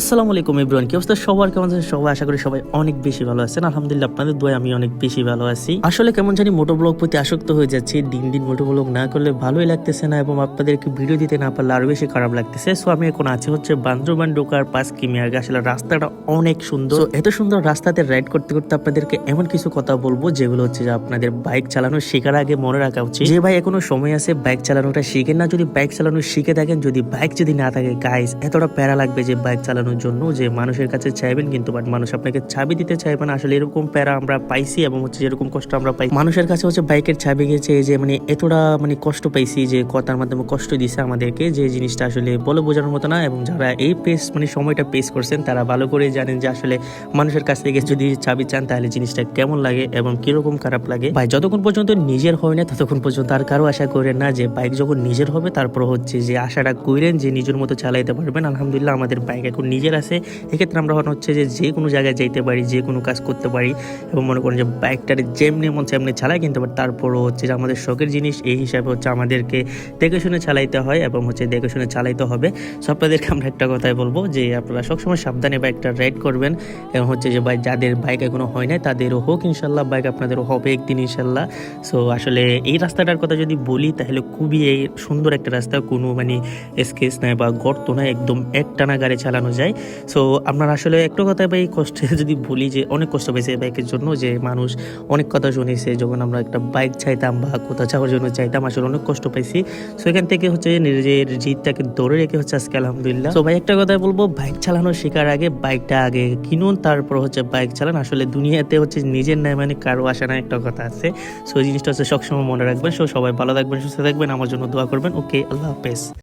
আসসালামু আলাইকুম ইব্রাহিম কি অবস্থা? সবার কেমন আছেন? সবাই আশা করি সবাই অনেক বেশি ভালো আছেন। আলহামদুলিল্লাহ, আপনাদের দোয়া আমি অনেক বেশি ভালো আছি। আসলে কেমন জানি মোটো ব্লগ প্রতি আসক্ত হয়ে যাচ্ছে। দিন দিন মোটো ব্লগ না করলে ভালোই লাগতেছে না এবং আপনাদেরকে ভিডিও দিতে না পারলে আরও বেশি খারাপ লাগতেছে। সো আমি এখন আছি হচ্ছে বান্দরবান ডোকার পাস কিমিয়ার আসলে রাস্তাটা অনেক সুন্দর। এত সুন্দর রাস্তাতে রাইড করতে করতে আপনাদেরকে এমন কিছু কথা বলব, যেগুলো হচ্ছে যে আপনাদের বাইক চালানো শেখার আগে মনে রাখা উচিত। যে ভাই এখনও সময় আছে বাইক চালানোটা শিখেন না। যদি বাইক চালানো শিখে থাকেন, যদি বাইক যদি না থাকে গাইস এতটা প্যারা লাগবে যে বাইক চালানোর জন্য যে মানুষের কাছে চাইবেন কিন্তু বাট মানুষ আপনাকে চাবি দিতে চাইবে না। আসলে এরকম প্যারা আমরা পাইছি এবং হচ্ছে যেরকম কষ্ট আমরা পাই মানুষের কাছে হচ্ছে বাইকের চাবি গেছে যে মানে এতটা মানে কষ্ট পাইছি যে কথার মাধ্যমে কষ্ট দিছে আমাদেরকে যে জিনিসটা আসলে বলে বোঝানোর মতো না এবং যারা এই পেস মানে সময়টা পেস করছেন, তারা ভালো করে জানেন যে আসলে মানুষের কাছ থেকে যদি চাবি চান, তাহলে জিনিসটা কেমন লাগে এবং কীরকম খারাপ লাগে। ভাই, যতক্ষণ পর্যন্ত নিজের হয় না, ততক্ষণ পর্যন্ত আর কারও আশা করেন না যে বাইক যখন নিজের হবে, তারপর হচ্ছে যে আশাটা করেন যে নিজের মতো চালাইতে পারবেন। আলহামদুলিল্লাহ, আমাদের বাইক এখন নিজের আছে, এক্ষেত্রে আমরা মনে হচ্ছে যে যে কোনো জায়গায় যাইতে পারি যে কোনো কাজ করতে পারি এবং মনে করেন যে বাইকটার যেমনি মন সেমনি চালাই কিন্তু আবার তারপরও হচ্ছে যে আমাদের শখের জিনিস এই হিসাবে হচ্ছে আমাদেরকে দেখে শুনে চালাইতে হয় এবং হচ্ছে দেখে শুনে চালাইতে হবে। সো আপনাদেরকে আমরা একটা কথাই বলব যে আপনারা সবসময় সাবধানে বাইকটা রাইড করবেন এবং হচ্ছে যে বাইক যাদের বাইক এখনও হয় নাই তাদেরও হোক ইনশাল্লাহ, বাইক আপনাদেরও হবে একদিন ইনশাল্লাহ। সো আসলে এই রাস্তাটার কথা যদি বলি তাহলে খুবই এই সুন্দর একটা রাস্তা, কোনো মানে স্কেচ নাই বা গর্ত নাই, একদম একটানা গাড়ি চালানো যায়। সো আপনার আসলে একটা কথা ভাই কষ্টে যদি বলি যে অনেক কষ্ট পেয়েছে এই বাইকের জন্য যে মানুষ অনেক কথা শুনেছে, যখন আমরা একটা বাইক চাইতাম বা কোথাও যাওয়ার জন্য চাইতাম, আসলে অনেক কষ্ট পাইছি। সো এখান থেকে হচ্ছে নিজের জিতটাকে ধরে রেখে হচ্ছে আজকে আলহামদুলিল্লাহ। তো ভাই, একটা কথা বলব বাইক চালানো শেখার আগে বাইকটা আগে কিনুন, তারপর হচ্ছে বাইক চালান। আসলে দুনিয়াতে হচ্ছে নিজের নাই মানে কারও আসা না একটা কথা আছে। সো এই জিনিসটা হচ্ছে সবসময় মনে রাখবেন। সো সবাই ভালো থাকবেন, সুস্থ থাকবেন। আমার জন্য দোয়া করবেন। ওকে আল্লাহ হাফেজ।